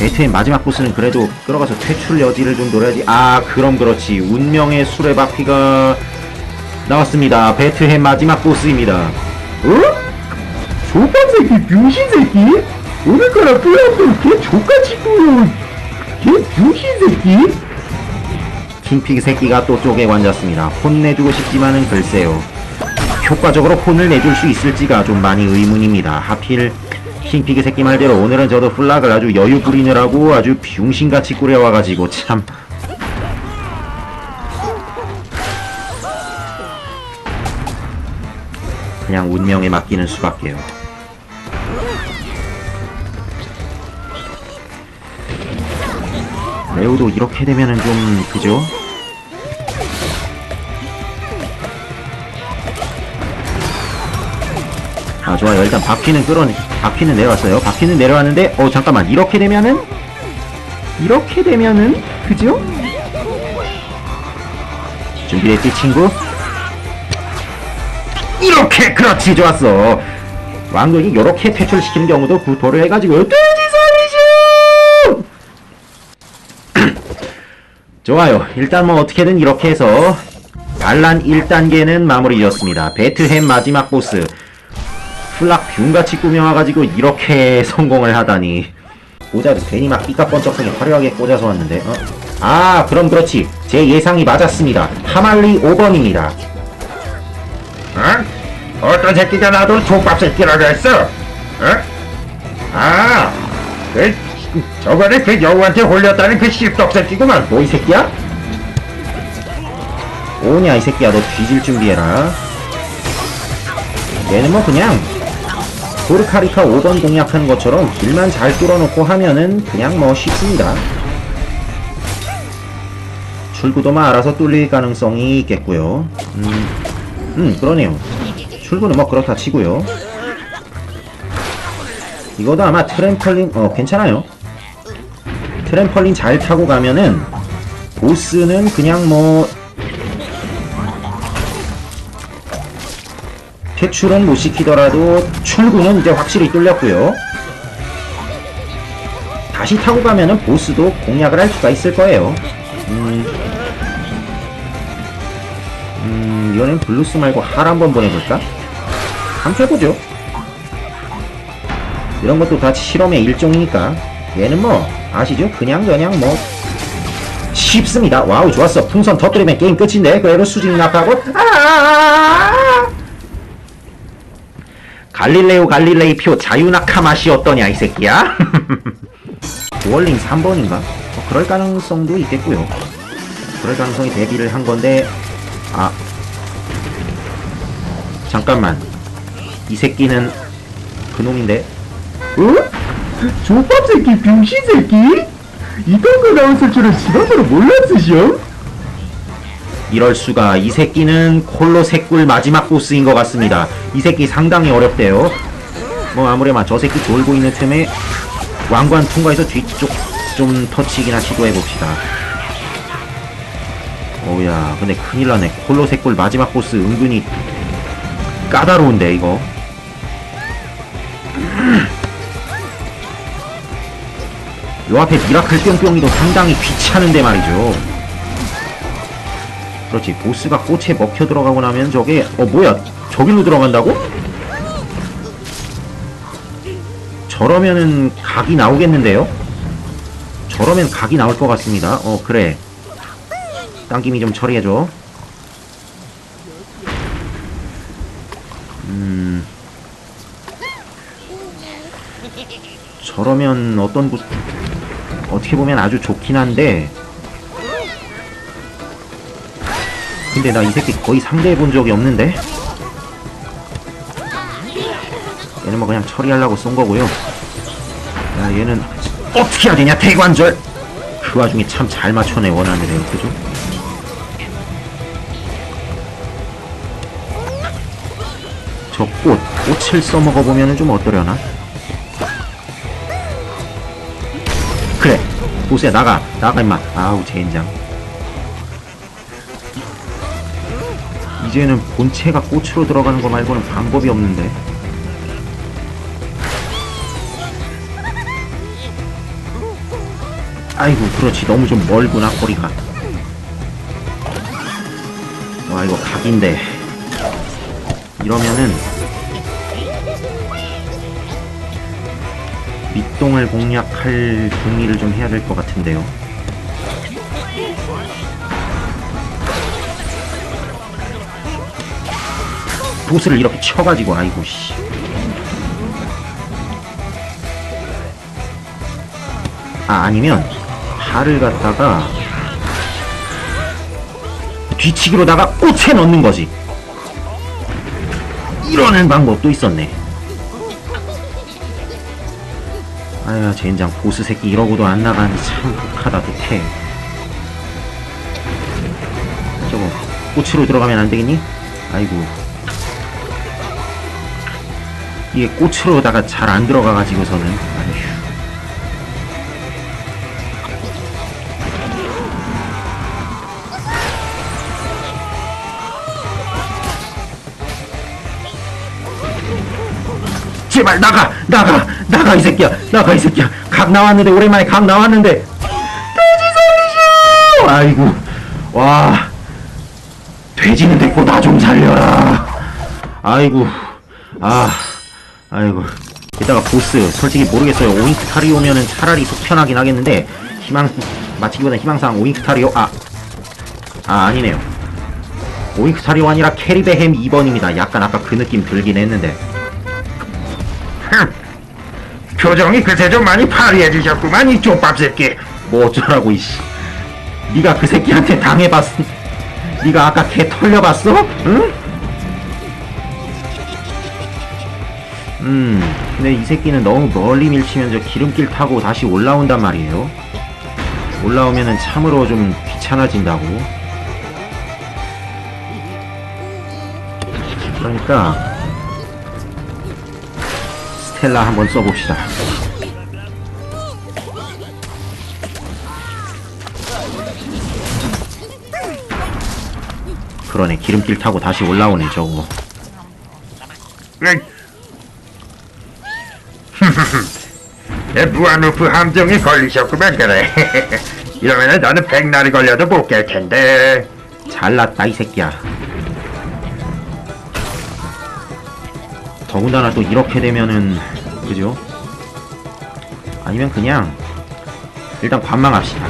베트의 마지막 보스는 그래도 끌어가서 퇴출 여지를 좀 노려야지. 아, 그럼 그렇지. 운명의 수레 바퀴가 나왔습니다. 베트의 마지막 보스입니다. 어? 조밥 새끼 병신 새끼? 오늘 거라 플레이어도 걔 족같이 보여 걔 병신 새끼? 킹피그 새끼가 또 쪼개고 앉았습니다. 혼내주고 싶지만은 글쎄요. 효과적으로 혼을 내줄 수 있을지가 좀 많이 의문입니다. 하필 킹피그 새끼 말대로 오늘은 저도 플락을 아주 여유 부리느라고 아주 병신같이 꾸려와가지고 참 그냥 운명에 맡기는 수밖에요. 레오도 이렇게 되면은 좀 그죠? 아 좋아요. 일단 바퀴는 끌어 바퀴는 내려왔어요. 바퀴는 내려왔는데 어 잠깐만. 이렇게 되면은 이렇게 되면은 그죠? 준비됐지 친구? 이렇게! 그렇지 좋았어. 왕국이 이렇게 퇴출시키는 경우도 구토를 해가지고 돼지 살리죠 좋아요. 일단 뭐 어떻게든 이렇게 해서 반란 1단계는 마무리 지었습니다. 베트햄 마지막 보스 플락 뷰같이 꾸며와가지고 이렇게 성공을 하다니 모자도 괜히 막 삐까뻔쩍하게 화려하게 꽂아서 왔는데 어? 아 그럼 그렇지 제 예상이 맞았습니다 하말리 5번입니다 어? 어떤 새끼가 나도 족밥 새끼라고 했어? 어? 아, 그 저번에 그 여우한테 홀렸다는 그 씹덕 새끼구만 뭐이 새끼야? 오냐 이 새끼야 너 뒤질 준비해라 얘는 뭐 그냥 포르카리카 5번 공략하는 것처럼 길만 잘 뚫어놓고 하면은 그냥 뭐 쉽습니다. 출구도만 알아서 뚫릴 가능성이 있겠고요. 음, 음 그러네요. 출구는 뭐 그렇다 치고요. 이거도 아마 트램펄린 어 괜찮아요. 트램펄린 잘 타고 가면은 보스는 그냥 뭐 퇴출은 못 시키더라도 출구는 이제 확실히 뚫렸고요. 다시 타고 가면은 보스도 공략을 할 수가 있을 거예요. 음, 음 이번엔 블루스 말고 할 한번 보내볼까? 해보죠. 이런 것도 다 실험의 일종이니까 얘는 뭐 아시죠? 그냥 그냥 뭐 쉽습니다. 와우 좋았어. 풍선 터뜨리면 게임 끝인데 그래도 수준이 나빠고 아 갈릴레오 갈릴레이 표 자유낙하 맛이 어떠냐 이 새끼야? 월링 3번인가? 어, 그럴 가능성도 있겠고요. 그럴 가능성이 대비를 한 건데 아 잠깐만 이 새끼는 그놈인데 어? 족밥 새끼 병신 새끼? 이딴 거 나왔을 줄은 지난번에 몰랐으시오? 이럴 수가 이 새끼는 콜로 새꿀 마지막 보스인 것 같습니다. 이 새끼 상당히 어렵대요. 뭐 아무래도 저 새끼 돌고 있는 틈에 왕관 통과해서 뒤쪽 좀 터치기나 시도해 봅시다. 어우야, 근데 큰일 나네. 콜로 새꿀 마지막 보스 은근히 까다로운데 이거. 요 앞에 미라클 뿅뿅이도 상당히 귀찮은데 말이죠. 그렇지 보스가 꽃에 먹혀 들어가고 나면 저게 어 뭐야? 저길로 들어간다고? 저러면은 각이 나오겠는데요? 저러면 각이 나올 것 같습니다. 어 그래. 당김이 좀 처리해줘. 음. 저러면 어떤 곳 어떻게 보면 아주 좋긴 한데 근데 나 이 새끼 거의 상대해 본 적이 없는데? 얘는 뭐 그냥 처리하려고 쏜 거고요. 야, 얘는 어떻게 해야 되냐, 대관절! 그 와중에 참 잘 맞춰내, 원하는데요, 그죠? 저 꽃, 꽃을 써먹어보면 좀 어떠려나? 그래, 보스야, 나가, 나가, 임마. 아우, 젠장. 이제는 본체가 꽃으로 들어가는 거 말고는 방법이 없는데. 아이고 그렇지. 너무 좀 멀구나 거리가. 와 이거 각인데. 이러면은 밑동을 공략할 준비를 좀 해야 될 것 같은데요 보스를 이렇게 쳐가지고 아이고 씨 아, 아니면 발을 갖다가 뒤치기로다가 꽃에 넣는 거지. 이러는 방법도 있었네. 아야, 젠장 보스 새끼 이러고도 안 나가니 참 독하다 독해. 저거 꽃으로 들어가면 안 되겠니? 아이고. 이게 꽃으로다가 잘 안 들어가가지고서는. 제발 나가 나가 나가 이 새끼야 나가 이 새끼야. 각 나왔는데 오랜만에 각 나왔는데. 돼지 살리쇼 아이고 와. 돼지는 됐고 나 좀 살려라. 아이고 아 아이고. 이따가 보스 솔직히 모르겠어요. 오잉크 타리오면은 차라리 속 편하긴 하겠는데 희망 마치기보다 희망상 오잉크 타리오 아. 아, 아니네요. 오잉크 타리오 아니라 캐리베햄 2번입니다. 약간 아까 그 느낌 들긴 했는데. 표정이 그새 좀 많이 파리해지셨구만 이 족밥 새끼. 뭐 어쩌라고 이씨. 네가 그 새끼한테 당해봤어 네가 아까 개 털려봤어? 응? 음 근데 이 새끼는 너무 멀리 밀치면 저 기름길 타고 다시 올라온단 말이에요. 올라오면은 참으로 좀 귀찮아진다고. 그러니까 스텔라 한번 써봅시다. 그러네 기름길 타고 다시 올라오네 저거. 내 무한루프 함정에 걸리셨구만 그래. 이러면은 너는 백날이 걸려도 못 깰 텐데. 잘났다 이 새끼야. 더군다나 또 이렇게 되면은 그죠? 아니면 그냥 일단 관망합시다.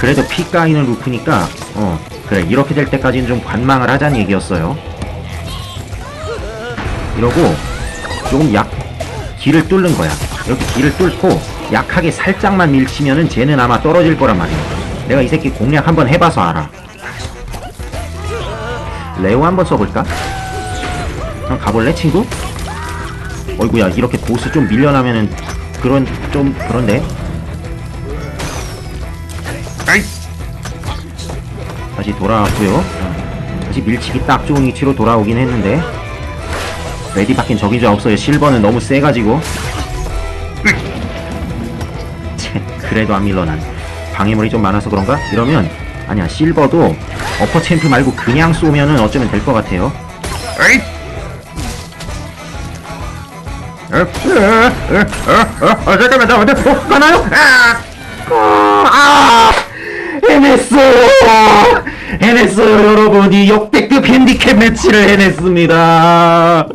그래도 피 까이는 루프니까 어 그래 이렇게 될 때까지는 좀 관망을 하자는 얘기였어요. 이러고 조금 약 길을 뚫는 거야. 이렇게 길을 뚫고 약하게 살짝만 밀치면은 쟤는 아마 떨어질 거란 말이야. 내가 이 새끼 공략 한번 해봐서 알아. 레오 한번 써볼까? 그럼 가볼래 친구? 어이구야 이렇게 보스 좀 밀려나면은 그런 좀 그런데? 다시 돌아왔고요. 어, 다시 밀치기 딱 좋은 위치로 돌아오긴 했는데 레디 바뀐 적이 좀 없어요 실버는 너무 세가지고 채, 그래도 안 밀러 난 방해물이 좀 많아서 그런가? 이러면 아니야 실버도 어퍼 챔프 말고 그냥 쏘면은 어쩌면 될 것 같아요 잠깐만 나 어디 어, 가나요? 아! 아, 아 해냈어요. 해냈어요 여러분. 이 역대급 핸디캡 매치를 해냈습니다